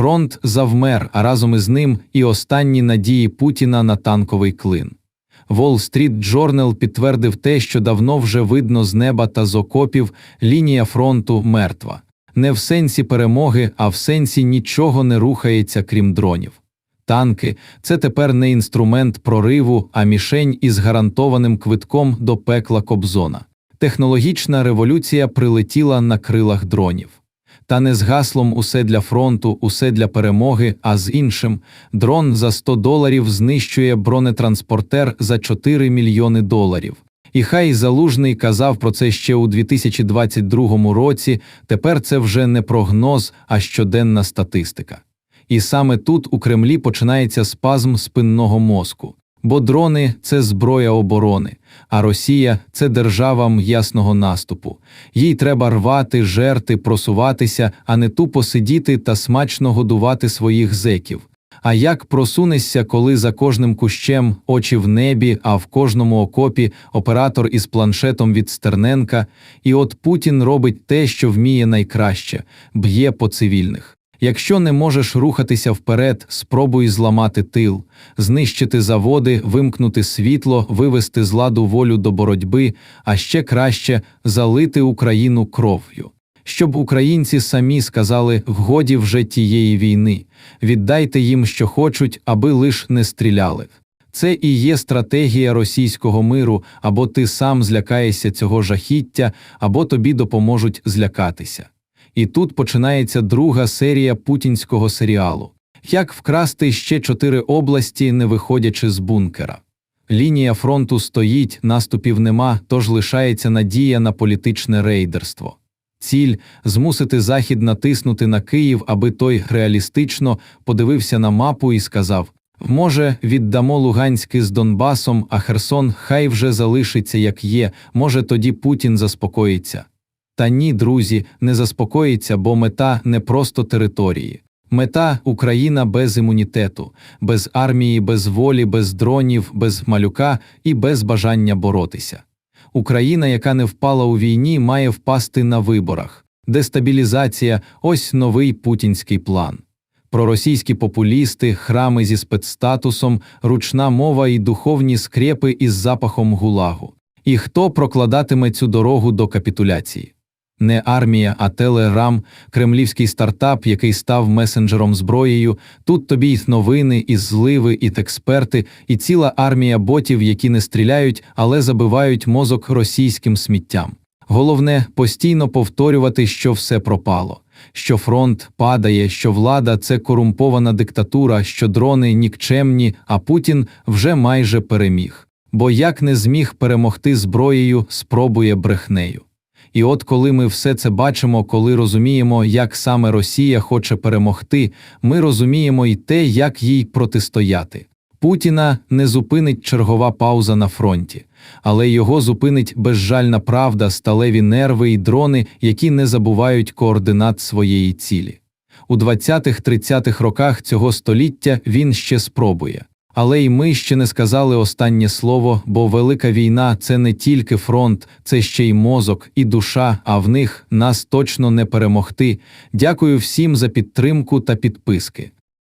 Фронт завмер, а разом із ним і останні надії Путіна на танковий клин. Wall Street Journal підтвердив те, що давно вже видно з неба та з окопів лінія фронту мертва. Не в сенсі перемоги, а в сенсі нічого не рухається, крім дронів. Танки це тепер не інструмент прориву, а мішень із гарантованим квитком до пекла Кобзона. Технологічна революція прилетіла на крилах дронів. Та не з гаслом усе для фронту, усе для перемоги, а з іншим дрон за 100 доларів знищує бронетранспортер за 4 мільйони доларів. І хай Залужний казав про це ще у 2022 році. Тепер це вже не прогноз, а щоденна статистика. І саме тут у Кремлі починається спазм спинного мозку. Бо дрони це зброя оборони, а Росія це держава м'ясного наступу. Їй треба рвати, жерти, просуватися, а не тупо сидіти та смачно годувати своїх зеків. А як просунешся, коли за кожним кущем очі в небі, а в кожному окопі оператор із планшетом від Стерненка, і от Путін робить те, що вміє найкраще б'є по цивільних. Якщо не можеш рухатися вперед, спробуй зламати тил, знищити заводи, вимкнути світло, вивести з ладу волю до боротьби, а ще краще залити Україну кров'ю. Щоб українці самі сказали вгоді вже тієї війни, віддайте їм, що хочуть, аби лиш не стріляли. Це і є стратегія російського миру, або ти сам злякаєшся цього жахіття, або тобі допоможуть злякатися. І тут починається друга серія путінського серіалу як вкрасти ще чотири області, не виходячи з бункера. Лінія фронту стоїть, наступів нема, тож лишається надія на політичне рейдерство. Ціль змусити Захід натиснути на Київ, аби той реалістично подивився на мапу і сказав може, віддамо Луганський з Донбасом, а Херсон хай вже залишиться як є, може тоді Путін заспокоїться. Та ні, друзі, не заспокоїться, бо мета не просто території. Мета Україна без імунітету, без армії, без волі, без дронів, без малюка і без бажання боротися. Україна, яка не впала у війні, має впасти на виборах. Дестабілізація ось новий путінський план. Проросійські популісти, храми зі спецстатусом, ручна мова і духовні скрепи із запахом гулагу. І хто прокладатиме цю дорогу до капітуляції? Не армія, а телерам, кремлівський стартап, який став месенджером зброєю. Тут тобі й новини, і зливи, і експерти, і ціла армія ботів, які не стріляють, але забивають мозок російським сміттям. Головне постійно повторювати, що все пропало, що фронт падає, що влада це корумпована диктатура, що дрони нікчемні, а Путін вже майже переміг. Бо як не зміг перемогти зброєю, спробує брехнею. І от коли ми все це бачимо, коли розуміємо, як саме Росія хоче перемогти, ми розуміємо і те, як їй протистояти. Путіна не зупинить чергова пауза на фронті, але його зупинить безжальна правда, сталеві нерви і дрони, які не забувають координат своєї цілі. У 20-30-х роках цього століття він ще спробує. Але й ми ще не сказали останнє слово, бо велика війна це не тільки фронт, це ще й мозок, і душа, а в них нас точно не перемогти. Дякую всім за підтримку та підписки.